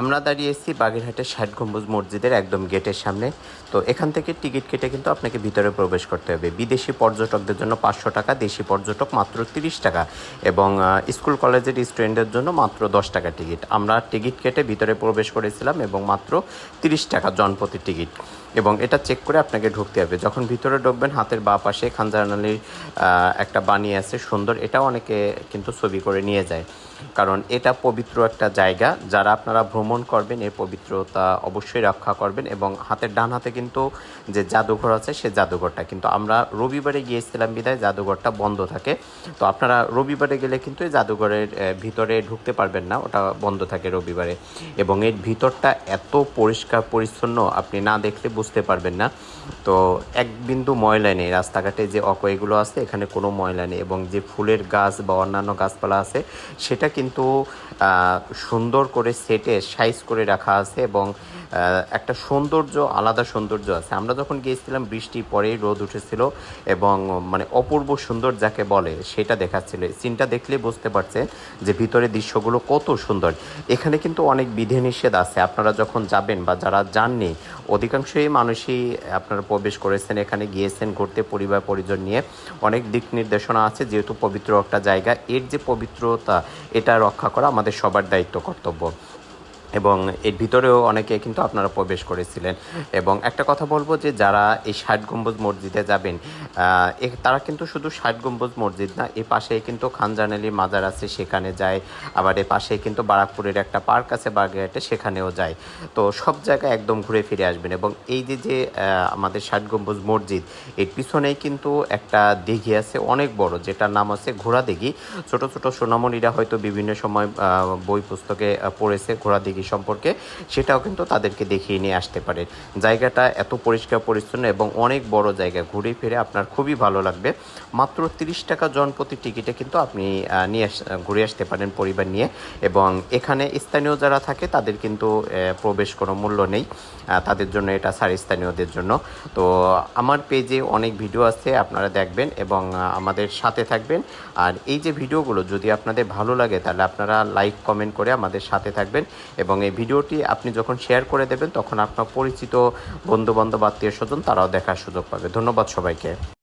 আমরা দাঁড়িয়েছি বাগেরহাটের ষাট গম্বুজ মসজিদের একদম গেটের সামনে। তো এখান থেকে টিকিট কেটে কিন্তু আপনাকে ভিতরে প্রবেশ করতে হবে। বিদেশি পর্যটকদের জন্য পাঁচশো টাকা, দেশি পর্যটক মাত্র তিরিশ টাকা এবং স্কুল কলেজের স্টুডেন্টদের জন্য মাত্র দশ টাকা টিকিট। আমরা টিকিট কেটে ভিতরে প্রবেশ করেছিলাম এবং মাত্র তিরিশ টাকা জনপ্রতি টিকিট। এবং এটা চেক করে আপনাকে ঢুকতে হবে। যখন ভিতরে ঢুকবেন, হাতের বা পাশে খানজানালির একটা বানিয়ে আছে, সুন্দর, এটাও অনেকে কিন্তু ছবি করে নিয়ে যায়। কারণ এটা পবিত্র একটা জায়গা, যারা আপনারা ভ্রমণ করবেন, এই পবিত্রতা অবশ্যই রক্ষা করবেন এবং হাতের ডান হাতে কিন্তু যে জাদুঘর আছে, সে জাদুঘরটা। কিন্তু আমরা রবিবারে গিয়েছিলাম বিদায়, জাদুঘরটা বন্ধ থাকে। তো আপনারা রবিবারে গেলে কিন্তু এই জাদুঘরের ভিতরে ঢুকতে পারবেন না, ওটা বন্ধ থাকে রবিবারে। এবং এর ভিতরটা এত পরিষ্কার, পরিচ্ছন্ন, আপনি না দেখলে বুঝতে পারবেন না। তো এক বিন্দু ময়লা নেই। রাস্তাঘাটে যে অকয়গুলো আছে, এখানে কোনো ময়লা নেই এবং যে ফুলের গাছ বা অন্যান্য গাছপালা আছে, সেটা কিন্তু সুন্দর করে সেটে, সাইজ করে রাখা আছে এবং একটা সৌন্দর্য, আলাদা সৌন্দর্য আছে। আমরা যখন গিয়েছিলাম, বৃষ্টি পরেই রোদ উঠেছিল এবং মানে অপূর্ব সুন্দর যাকে বলে, সেটা দেখাচ্ছিল। সিনটা দেখলে বুঝতে পারছেন যে ভিতরে দৃশ্যগুলো কত সুন্দর। এখানে কিন্তু অনেক বিধিনিষেধ আছে। আপনারা যখন যাবেন বা যারা যাননি, অধিকাংশই মানুষই আপনারা প্রবেশ করেছেন, এখানে গিয়েছেন, ঘুরতে, পরিবার, পরিজন নিয়ে অনেক দিক নির্দেশনা আছে, যেহেতু পবিত্র একটা জায়গা। এর যে পবিত্রতা, এটা রক্ষা করা আমাদের সবার দায়িত্ব, কর্তব্য। এবং এর ভিতরেও অনেকে কিন্তু আপনারা প্রবেশ করেছিলেন। এবং একটা কথা বলব যে যারা এই ষাট গম্বুজ মসজিদে যাবেন তারা কিন্তু শুধু ষাট গম্বুজ মসজিদ না, এ পাশেই কিন্তু খানজানালি মাজার আছে, সেখানে যায়। আবার এ পাশে কিন্তু বারাকপুরের একটা পার্ক আছে, বাগেরহাটে, সেখানেও যায়। তো সব জায়গায় একদম ঘুরে ফিরে আসবেন এবং এই যে যে আমাদের ষাট গম্বুজ মসজিদ, এর পিছনেই কিন্তু একটা দিঘি আছে, অনেক বড়, যেটার নাম আছে ঘোড়া দিঘি। ছোট ছোট সোনামণিরা হয়তো বিভিন্ন সময় বই পুস্তকে পড়েছে ঘোড়া দিঘি সম্পর্কে সেটাও কিন্তু তাদেরকে দেখিয়ে নিয়ে আসতে পারে জায়গাটা এত পরিষ্কার, পরিচ্ছন্ন এবং অনেক বড় জায়গা। ঘুরে ফিরে আপনার খুবই ভালো লাগবে। মাত্র তিরিশ টাকা জনপ্রতি টিকিটে কিন্তু আপনি নিয়ে ঘুরে আসতে পারেন পরিবার নিয়ে এবং এখানে স্থানীয় যারা থাকে তাদের কিন্তু প্রবেশ কোনো মূল্য নেই তাদের জন্য এটা সার স্থানীয়দের জন্য। তো আমার পেজে অনেক ভিডিও আছে, আপনারা দেখবেন এবং আমাদের সাথে থাকবেন। আর এই যে ভিডিওগুলো যদি আপনাদের ভালো লাগে তাহলে আপনারা লাইক, কমেন্ট করে আমাদের সাথে থাকবেন এবং এই ভিডিওটি আপনি যখন শেয়ার করে দেবেন, তখন আপনার পরিচিত বন্ধুবান্ধব, আত্মীয় স্বজন, তারাও দেখার সুযোগ পাবে। ধন্যবাদ সবাইকে।